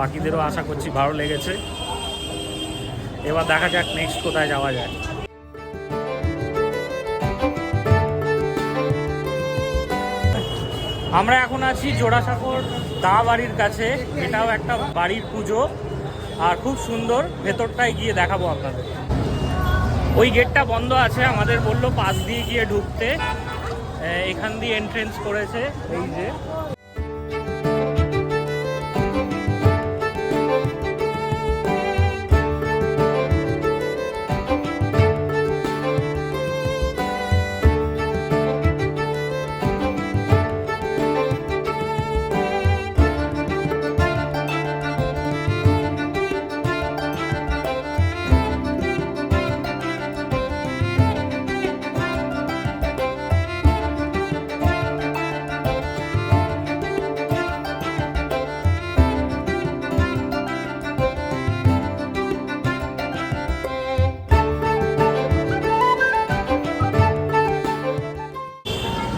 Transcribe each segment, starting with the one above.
বাকিদেরও আশা করছি ভালো লেগেছে। এবার দেখা যাক নেক্সট কোথায় যাওয়া যায়। আমরা এখন আছি জোড়াসাঁকোর দা বাড়ির কাছে। এটাও একটা বাড়ির পুজো। আর খুব সুন্দর, ভেতরটায় গিয়ে দেখাবো আপনাদের। ওই গেটটা বন্ধ আছে, আমাদের বলল পাশ দিয়ে গিয়ে ঢুকতে। এখান দিয়ে এন্ট্রেন্স করেছে, এই যে।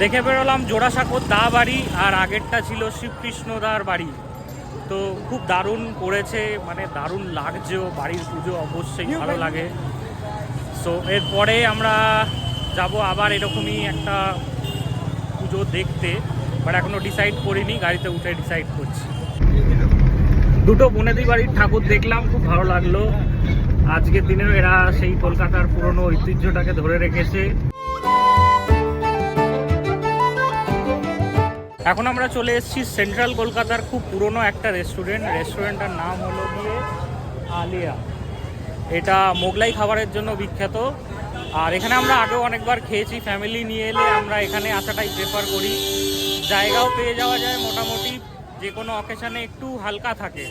দেখে বেরোলাম জোড়াসাঁকোর দা বাড়ি আর আগেরটা ছিল শিবকৃষ্ণ দার বাড়ি। তো খুব দারুণ করেছে মানে দারুণ লাগছেও, বাড়ির পুজো অবশ্যই ভালো লাগে। সো এরপরে আমরা যাব আবার এরকমই একটা পুজো দেখতে বাট এখনও ডিসাইড করিনি, গাড়িতে উঠে ডিসাইড করছি। দুটো বনেদি বাড়ির ঠাকুর দেখলাম, খুব ভালো লাগল। আজকের দিনেও এরা সেই কলকাতার পুরনো ঐতিহ্যটাকে ধরে রেখেছে। এখন আমরা চলে এসেছি সেন্ট্রাল কলকাতার খুব পুরনো একটা রেস্টুরেন্ট। রেস্টুরেন্টটার নাম হলো গিয়ে আলিয়া। এটা মোগলাই খাবারের জন্য বিখ্যাত। আর এখানে আমরা আগেও অনেকবার খেয়েছি। ফ্যামিলি নিয়ে এলে আমরা এখানে আসাটাই প্রেফার করি। জায়গাও পেয়ে যাওয়া যায় মোটামুটি। যে কোনো অকেশানে একটু হালকা থাকে।